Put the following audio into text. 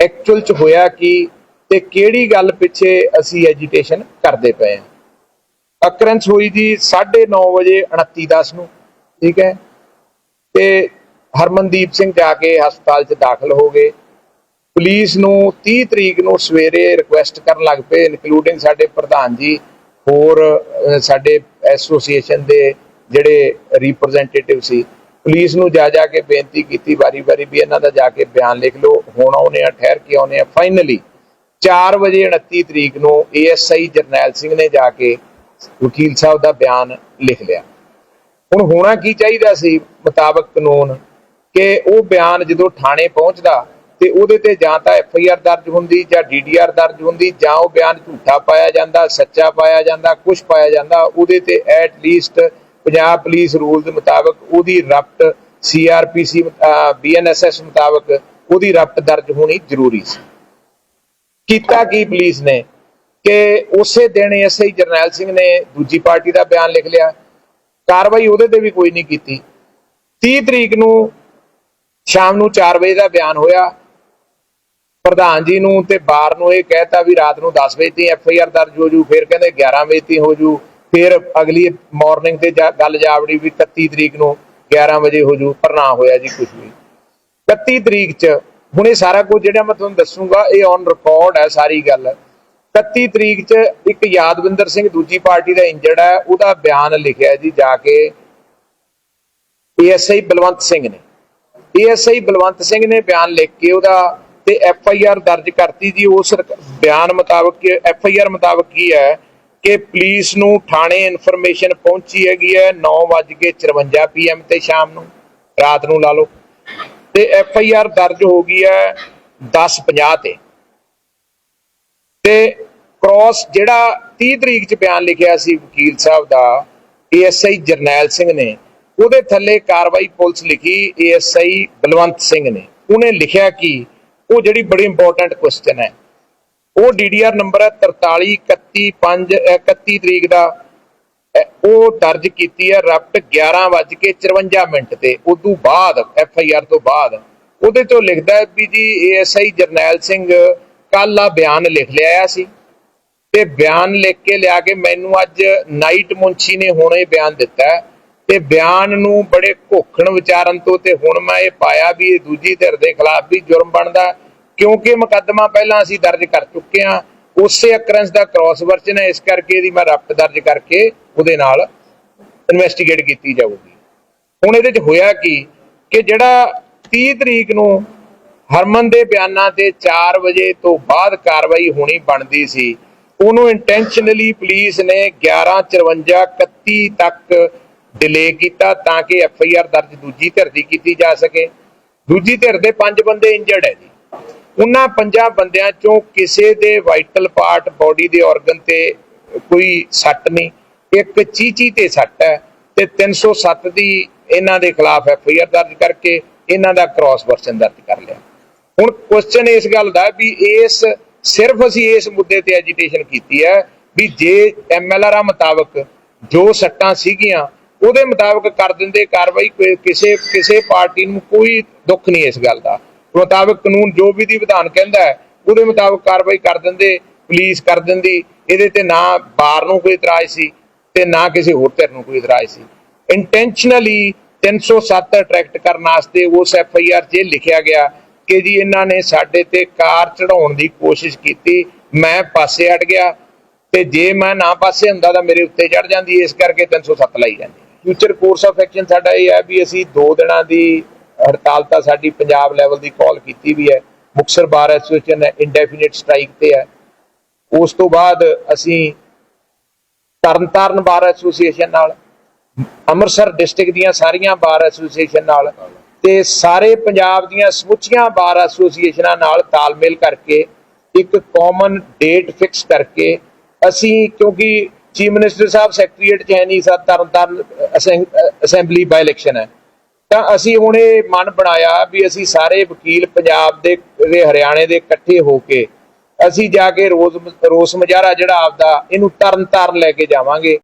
Actual ਚ ਹੋਇਆ ਕੀ ਤੇ ਕਿਹੜੀ ਗੱਲ ਪਿੱਛੇ ਅਸੀਂ ਐਜੀਟੇਸ਼ਨ ਕਰਦੇ ਪਏ ਹਾਂ? ਅਕਰੈਂਸ ਹੋਈ ਜੀ 9:30 ਵਜੇ 29:10 ਨੂੰ, ਠੀਕ ਹੈ? ਤੇ ਹਰਮਨਦੀਪ ਸਿੰਘ ਜਾ ਕੇ ਹਸਪਤਾਲ 'ਚ ਦਾਖਲ ਹੋ ਗਏ। ਪੁਲਿਸ ਨੂੰ 30 ਤਰੀਕ ਨੂੰ ਸਵੇਰੇ ਰਿਕੁਐਸਟ ਕਰਨ ਲੱਗ ਪਏ ਇਨਕਲੂਡਿੰਗ ਸਾਡੇ ਪ੍ਰਧਾਨ ਜੀ, ਹੋਰ ਸਾਡੇ ਐਸੋਸੀਏਸ਼ਨ ਦੇ ਜਿਹੜੇ ਰਿਪਰੈਜ਼ੈਂਟੇਟਿਵ ਸੀ। ਪੁਲਿਸ ਨੂੰ ਜਾ ਜਾ ਕੇ ਬੇਨਤੀ ਕੀਤੀ ਵਾਰੀ-ਵਾਰੀ ਵੀ ਇਹਨਾਂ ਦਾ ਜਾ ਕੇ ਬਿਆਨ ਲਿਖ ਲਓ। ਹੁਣ ਆਉਨੇ ਆ ਠਹਿਰ ਕੇ ਆਉਨੇ ਆ ਫਾਈਨਲੀ 4 ਵਜੇ 29 ਤਰੀਕ ਨੂੰ ਏਐਸਆਈ ਜਰਨੈਲ ਸਿੰਘ ਨੇ ਜਾ ਕੇ ਵਕੀਲ ਸਾਹਿਬ ਦਾ ਬਿਆਨ ਲਿਖ ਲਿਆ। ਹੁਣ ਹੋਣਾ ਕੀ ਚਾਹੀਦਾ ਸੀ ਮੁਤਾਬਕ ਕਾਨੂੰਨ? ਕਿ ਉਹ ਬਿਆਨ ਜਦੋਂ ਥਾਣੇ ਪਹੁੰਚਦਾ ਤੇ ਉਹਦੇ ਤੇ ਜਾਂ ਤਾਂ ਐਫ ਆਈ ਆਰ ਦਰਜ ਹੁੰਦੀ ਜਾਂ ਡੀ ਡੀ ਆਰ ਦਰਜ ਹੁੰਦੀ ਜਾਂ ਉਹ ਬਿਆਨ ਝੂਠਾ ਪਾਇਆ ਜਾਂਦਾ, ਸੱਚਾ ਪਾਇਆ ਜਾਂਦਾ ਕੁਝ ਪਾਇਆ ਜਾਂਦਾ, ਉਹਦੇ ਤੇ at least Punjab police rule ਦੇ ਮੁਤਾਬਕ ਉਹਦੀ ਰਪਟ C R P C B N S S ਮੁਤਾਬਕ ਉਹਦੀ ਰਪਟ ਦਰਜ ਹੋਣੀ ਜ਼ਰੂਰੀ ਸੀ। ਕੀਤਾ ਕੀ ਪੁਲਿਸ ਨੇ? ਕਿ ਉਸੇ ਦਿਨ ਐਸਆਈ ਜਰਨੈਲ ਸਿੰਘ ਨੇ ਦੂਜੀ ਪਾਰਟੀ ਦਾ ਬਿਆਨ ਲਿਖ ਲਿਆ। ਕਾਰਵਾਈ ਉਹਦੇ ਤੇ ਵੀ ਕੋਈ ਨਹੀਂ ਕੀਤੀ। 30 ਤਰੀਕ ਨੂੰ ਸ਼ਾਮ ਨੂੰ 4 ਵਜੇ ਦਾ ਬਿਆਨ ਹੋਇਆ। ਪ੍ਰਧਾਨ ਜੀ ਨੂੰ ਤੇ ਬਾਰ ਨੂੰ ਇਹ ਕਹਿਤਾ ਵੀ ਰਾਤ ਨੂੰ 10 ਵਜੇ ਤੇ ਐਫ ਆਈ ਆਰ ਦਰਜ ਹੋ ਜੂ, ਫਿਰ ਕਹਿੰਦੇ 11 ਵਜੇ ਤੇ ਹੋ ਜੂ। ਫਿਰ ਅਗਲੀ ਮਾਰਨਿੰਗ ਤੇ ਜਾ- ਗੱਲ ਜਾਵੜੀ ਵੀ 31 ਤਰੀਕ ਨੂੰ 11 ਵਜੇ ਹੋ ਜੂ, ਪਰ ਨਾ ਹੋਇਆ ਜੀ ਕੁਝ ਵੀ। 31 ਤਰੀਕ ਚ ਹੁਣ ਇਹ ਸਾਰਾ ਕੁਝ ਜਿਹੜਾ ਮੈਂ ਤੁਹਾਨੂੰ ਦੱਸੂਗਾ, ਇਹ ਔਨ ਰਿਕਾਰਡ ਹੈ ਸਾਰੀ ਗੱਲ। 31 ਤਰੀਕ ਚ ਇੱਕ ਯਾਦਵਿੰਦਰ ਸਿੰਘ ਦੂਜੀ ਪਾਰਟੀ ਦਾ ਇੰਜਰਡ ਹੈ, ਉਹਦਾ ਬਿਆਨ ਲਿਖਿਆ ਜੀ ਜਾ ਕੇ ਏਐਸਆਈ ਬਲਵੰਤ ਸਿੰਘ ਨੇ। ਏਐਸਆਈ ਬਲਵੰਤ ਸਿੰਘ ਨੇ ਬਿਆਨ ਲਿਖ ਕੇ ਉਹਦਾ ਤੇ ਐਫ ਆਈ ਆਰ ਦਰਜ ਕਰਤੀ ਜੀ ਉਸ ਬਿਆਨ ਮੁਤਾਬਕ ਐਫ ਆਈ ਆਰ ਮੁਤਾਬਕ ਕੀ ਹੈ। ਕਿ ਪੁਲਿਸ ਨੂੰ ਥਾਣੇ ਇਨਫੋਰਮੇਸ਼ਨ ਪਹੁੰਚੀ ਹੈਗੀ ਹੈ 9:54 ਪੀਐਮ ਤੇ ਸ਼ਾਮ ਨੂੰ, ਰਾਤ ਨੂੰ ਲਾ ਲਓ। ਤੇ ਐਫ ਆਈ ਆਰ ਦਰਜ ਹੋ ਗਈ ਹੈ 10:50 ਤੇ। ਤੇ ਕ੍ਰਾਸ ਜਿਹੜਾ 30 ਤਰੀਕ ਚ ਬਿਆਨ ਲਿਖਿਆ ਸੀ ਵਕੀਲ ਸਾਹਿਬ ਦਾ ਏਐਸਆਈ ਜਰਨੈਲ ਸਿੰਘ ਨੇ, ਉਹਦੇ ਥੱਲੇ ਕਾਰਵਾਈ ਪੁਲਿਸ ਲਿਖੀ ਏਐਸਆਈ ਬਲਵੰਤ ਸਿੰਘ ਨੇ। ਉਹਨੇ ਲਿਖਿਆ ਕਿ ਉਹ ਜਿਹੜੀ ਬੜੀ ਇੰਪੋਰਟੈਂਟ ਕੁਐਸਚਨ ਹੈ ਉਹ ਡੀਡੀਆਰ ਨੰਬਰ ਹੈ 43 31 5 31 ਤਰੀਕ ਦਾ। ਉਹ ਦਰਜ ਕੀਤੀ ਹੈ ਰਪਟ 11:54 ਮਿੰਟ ਤੇ। ਉਦੋਂ ਬਾਅਦ ਐਫ ਆਈ ਆਰ ਤੋਂ ਬਾਅਦ। ਉਹਦੇ ਤੋਂ ਲਿਖਦਾ ਹੈ ਵੀ ਜੀ ਏਐਸਆਈ ਜਰਨੈਲ ਸਿੰਘ ਕੱਲ ਆ ਬਿਆਨ ਲਿਖ ਲਿਆ ਸੀ। ਤੇ ਬਿਆਨ ਲਿਖ ਕੇ ਲਿਆ ਕੇ ਮੈਨੂੰ ਅੱਜ ਨਾਈਟ ਮੁੰਸ਼ੀ ਨੇ ਹੁਣੇ ਬਿਆਨ ਦਿੱਤਾ ਤੇ ਬਿਆਨ ਨੂੰ ਬੜੇ ਘੋਖਣ ਵਿਚਾਰਨ ਤੋਂ ਤੇ ਹੁਣ ਮੈਂ ਇਹ ਪਾਇਆ ਵੀ ਇਹ ਦੂਜੀ ਧਿਰ ਦੇ ਖਿਲਾਫ ਵੀ ਜੁਰਮ ਬਣਦਾ ਕਿਉਂਕਿ ਮੁਕੱਦਮਾ ਪਹਿਲਾਂ ਅਸੀਂ ਦਰਜ ਕਰ ਚੁੱਕੇ ਹਾਂ, ਉਸੇ ਅਕਰੈਂਸ ਦਾ ਕ੍ਰਾਸ ਵਰਜਨ ਹੈ, ਇਸ ਕਰਕੇ ਇਹਦੀ ਮੈਂ ਰਪਟ ਦਰਜ ਕਰਕੇ ਉਹਦੇ ਨਾਲ ਇਨਵੈਸਟੀਗੇਟ ਕੀਤੀ ਜਾਊਗੀ। ਹੁਣ ਇਹਦੇ ਚ ਹੋਇਆ ਕੀ ਕਿ ਜਿਹੜਾ 30 ਤਰੀਕ ਨੂੰ ਹਰਮਨ ਦੇ ਬਿਆਨਾਂ ਤੇ 4 ਵਜੇ ਤੋਂ ਬਾਅਦ ਕਾਰਵਾਈ ਹੋਣੀ ਬਣਦੀ ਸੀ, ਉਹਨੂੰ ਇੰਟੈਂਸ਼ਨਲੀ ਪੁਲਿਸ ਨੇ 11:54 31 ਤੱਕ ਡਿਲੇ ਕੀਤਾ ਤਾਂ ਕਿ ਐਫ ਆਈ ਆਰ ਦਰਜ ਦੂਜੀ ਧਿਰ ਦੀ ਕੀਤੀ ਜਾ ਸਕੇ। ਦੂਜੀ ਧਿਰ ਦੇ ਪੰਜ ਬੰਦੇ ਇੰਜਰਡ ਹੈ ਜੀ। ਉਹਨਾਂ ਪੰਜਾਂ ਬੰਦਿਆਂ ਚੋਂ ਕਿਸੇ ਦੇ ਵਾਈਟਲ ਪਾਰਟ ਬਾਡੀ ਦੇ ਆਰਗਨ ਤੇ ਕੋਈ ਸੱਟ ਨਹੀਂ, ਇੱਕ ਚੀਚੀ ਤੇ ਸੱਟ ਹੈ ਤੇ 307 ਦੀ ਇਹਨਾਂ ਦੇ ਖਿਲਾਫ ਐਫ ਆਈ ਆਰ ਦਰਜ ਕਰਕੇ ਇਹਨਾਂ ਦਾ ਕ੍ਰਾਸ ਵਰਸ਼ਨ ਦਰਜ ਕਰ ਲਿਆ। ਹੁਣ ਕੁਐਸਚਨ ਇਸ ਗੱਲ ਦਾ ਵੀ ਇਸ, ਸਿਰਫ ਅਸੀਂ ਇਸ ਮੁੱਦੇ ਤੇ ਐਜੀਟੇਸ਼ਨ ਕੀਤੀ ਹੈ ਵੀ ਜੇ ਐਮਐਲਆਰ ਮੁਤਾਬਕ ਜੋ ਸੱਟਾਂ ਸੀਗੀਆਂ, ਉਹਦੇ ਮੁਤਾਬਕ ਕਰ ਦਿੰਦੇ ਕਾਰਵਾਈ ਕਿਸੇ ਕਿਸੇ ਪਾਰਟੀ ਨੂੰ ਕੋਈ ਦੁੱਖ ਨਹੀਂ ਇਸ ਗੱਲ ਦਾ। ਮੁਤਾਬਕ ਕਾਨੂੰਨ ਜੋ ਵੀ ਦੀ ਵਿਧਾਨ ਕਹਿੰਦਾ ਹੈ, ਉਹਦੇ ਮੁਤਾਬਕ ਕਾਰਵਾਈ ਕਰ ਦਿੰਦੇ, ਪੁਲਿਸ ਕਰ ਦਿੰਦੀ, ਇਹਦੇ ਤੇ ਨਾ ਬਾਰ ਨੂੰ ਕੋਈ ਇਤਰਾਜ਼ ਸੀ ਤੇ ਨਾ ਕਿਸੇ ਹੋਰ ਧਿਰ ਨੂੰ ਕੋਈ ਇਤਰਾਜ਼ ਸੀ। ਇੰਟੈਂਸ਼ਨਲੀ 307 ਅਟਰੈਕਟ ਕਰਨ ਵਾਸਤੇ ਉਸ ਐਫ ਆਈ ਆਰ 'ਚ ਲਿਖਿਆ ਗਿਆ ਕਿ ਜੀ ਇਹਨਾਂ ਨੇ ਸਾਡੇ ਤੇ ਕਾਰ ਚੜਾਉਣ ਦੀ ਕੋਸ਼ਿਸ਼ ਕੀਤੀ, ਮੈਂ ਪਾਸੇ ਹਟ ਗਿਆ ਤੇ ਜੇ ਮੈਂ ਨਾ ਪਾਸੇ ਹੁੰਦਾ ਤਾਂ ਮੇਰੇ ਉੱਤੇ ਚੜ ਜਾਂਦੀ, ਇਸ ਕਰਕੇ 307 ਲਾਈ ਜਾਂਦੀ। ਫਿਊਚਰ ਕੋਰਸ ਆਫ ਐਕਸ਼ਨ ਸਾਡਾ ਇਹ ਹੈ ਵੀ ਅਸੀਂ 2 ਦਿਨਾਂ ਦੀ ਹੜਤਾਲ ਤਾਂ ਸਾਡੀ ਪੰਜਾਬ ਲੈਵਲ ਦੀ ਕਾਲ ਕੀਤੀ ਵੀ ਹੈ। Muktsar bar association indefinite strike ਤੇ ਹੈ। ਉਸ ਤੋਂ ਬਾਅਦ ਅਸੀਂ ਤਰਨਤਾਰਨ ਬਾਰ ਐਸੋਸੀਏਸ਼ਨ ਨਾਲ, ਅੰਮ੍ਰਿਤਸਰ ਡਿਸਟ੍ਰਿਕਟ ਦੀਆਂ ਸਾਰੀਆਂ ਬਾਰ ਐਸੋਸੀਏਸ਼ਨ ਨਾਲ ਤੇ ਸਾਰੇ ਪੰਜਾਬ ਦੀਆਂ ਸਮੁੱਚੀਆਂ ਬਾਰ ਐਸੋਸੀਏਸ਼ਨਾਂ ਨਾਲ ਤਾਲਮੇਲ ਕਰਕੇ, ਇੱਕ ਕਾਮਨ ਡੇਟ ਫਿਕਸ ਕਰਕੇ ਅਸੀਂ, ਕਿਉਂਕਿ ਚੀਫ ਮਿਨਿਸਟਰ ਸਾਹਿਬ ਸੈਕਟਰੀਏਟ ਚ ਹੈ ਨਹੀਂ ਸਾ ਤਰਨਤਾਰਨ ਅਸੈਂਬਲੀ ਬਾਈ ਇਲੈਕਸ਼ਨ ਹੈ। ਤਾਂ ਅਸੀਂ ਹੁਣ ਇਹ ਮਨ ਬਣਾਇਆ ਵੀ ਅਸੀਂ ਸਾਰੇ ਵਕੀਲ ਪੰਜਾਬ ਦੇ ਦੇ ਹਰਿਆਣੇ ਦੇ ਇਕੱਠੇ ਹੋ ਕੇ ਅਸੀਂ ਜਾ ਕੇ ਰੋਜ਼, ਰੋਸ ਮੁਜ਼ਾਹਰਾ ਜਿਹੜਾ ਆਪਦਾ, ਇਹਨੂੰ ਤਰਨ ਤਾਰਨ ਲੈ ਕੇ ਜਾਵਾਂਗੇ।